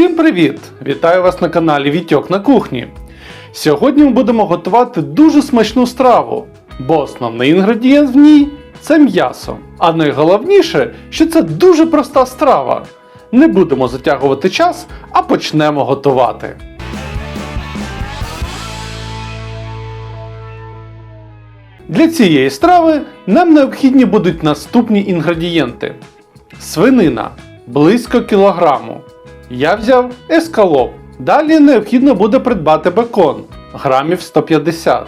Всім привіт! Вітаю вас на каналі Вітьок на кухні. Сьогодні ми будемо готувати дуже смачну страву, бо основний інгредієнт в ній це м'ясо. А найголовніше, що це дуже проста страва. Не будемо затягувати час, а почнемо готувати. Для цієї страви нам необхідні будуть наступні інгредієнти: свинина близько кілограму. Я взяв ескалоп. Далі необхідно буде придбати бекон грамів 150.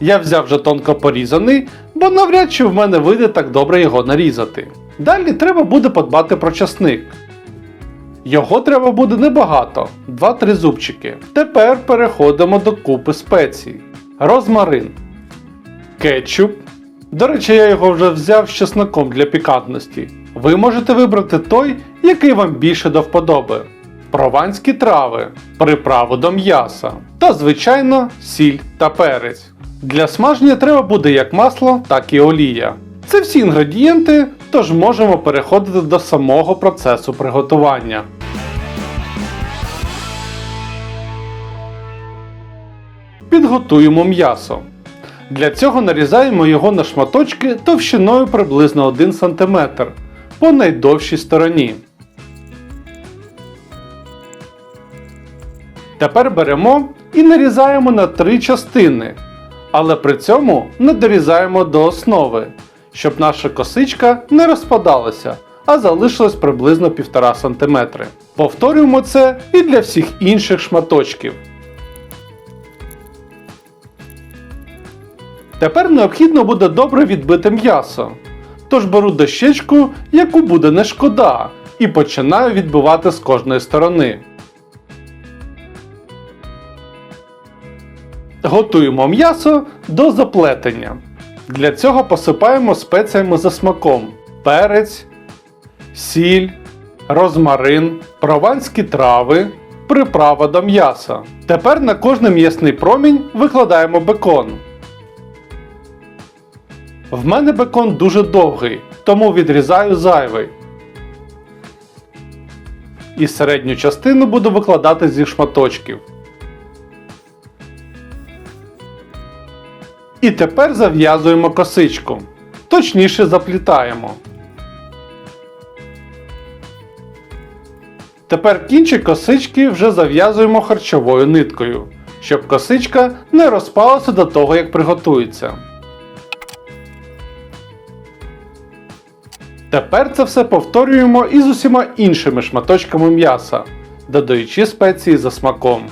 Я вже вже тонко порізаний, бо навряд чи в мене вийде так добре його нарізати. Далі треба буде подбати про часник. Його треба буде небагато 2-3 зубчики. Тепер переходимо до купи спецій. Розмарин, кетчуп. До речі, я його вже взяв з чесником для пікантності. Ви можете вибрати той, який вам більше до вподоби. Прованські трави, приправу до м'яса та, звичайно, сіль та перець. Для смаження треба буде як масло, так і олія. Це всі інгредієнти, тож можемо переходити до самого процесу приготування. Підготуємо м'ясо. Для цього нарізаємо його на шматочки товщиною приблизно 1 см по найдовшій стороні. Тепер беремо і нарізаємо на три частини, але при цьому не дорізаємо до основи, щоб наша косичка не розпадалася, а залишилась приблизно 1,5 см. Повторюємо це і для всіх інших шматочків. Тепер необхідно буде добре відбити м'ясо. Тож беру дощечку, яку буде не шкода, і починаю відбивати з кожної сторони. Готуємо м'ясо до заплетення. Для цього посипаємо спеціями за смаком: перець, сіль, розмарин, прованські трави, приправа до м'яса. Тепер на кожний м'ясний промінь викладаємо бекон. В мене бекон дуже довгий, тому відрізаю зайвий. І середню частину буду викладати зі шматочків. І тепер зав'язуємо косичку. Точніше заплітаємо. Тепер кінчик косички вже зав'язуємо харчовою ниткою, щоб косичка не розпалася до того, як приготується. Тепер це все повторюємо і з усіма іншими шматочками м'яса, додаючи спеції за смаком.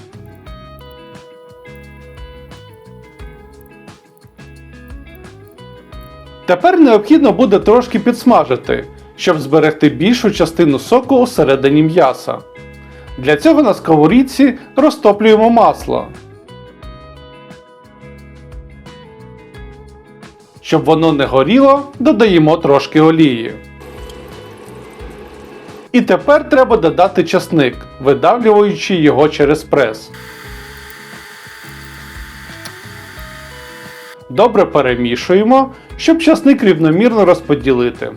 Тепер необхідно буде трошки підсмажити, щоб зберегти більшу частину соку усередині м'яса. Для цього на сковорідці розтоплюємо масло. Щоб воно не горіло, додаємо трошки олії. І тепер треба додати часник, видавлюючи його через прес. Добре перемішуємо, щоб часник рівномірно розподілити.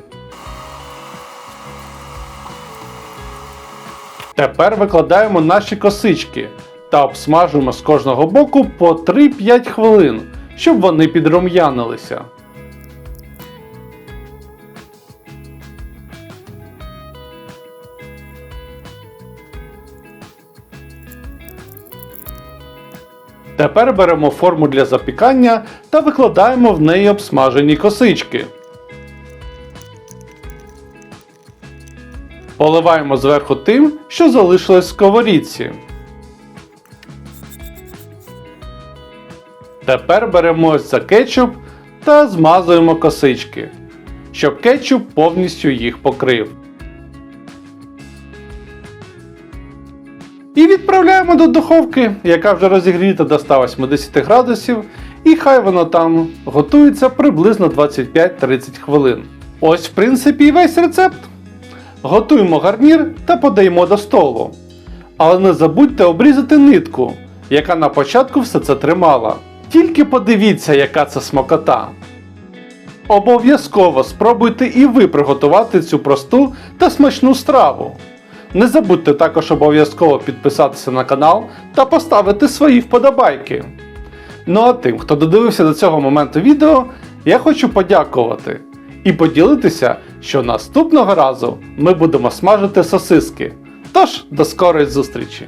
Тепер викладаємо наші косички та обсмажуємо з кожного боку по 3-5 хвилин, щоб вони підрум'янилися. Тепер беремо форму для запікання та викладаємо в неї обсмажені косички. Поливаємо зверху тим, що залишилось в сковорідці. Тепер беремо ось за кетчуп та змазуємо косички, щоб кетчуп повністю їх покрив. І відправляємо до духовки, яка вже розігріта до 180 градусів, і хай воно там готується приблизно 25-30 хвилин. Ось, в принципі, і весь рецепт. Готуємо гарнір та подаємо до столу. Але не забудьте обрізати нитку, яка на початку все це тримала. Тільки подивіться, яка це смакота. Обов'язково спробуйте і ви приготувати цю просту та смачну страву. Не забудьте також обов'язково підписатися на канал та поставити свої вподобайки. Ну а тим, хто додивився до цього моменту відео, я хочу подякувати і поділитися, що наступного разу ми будемо смажити сосиски. Тож, до скорої зустрічі!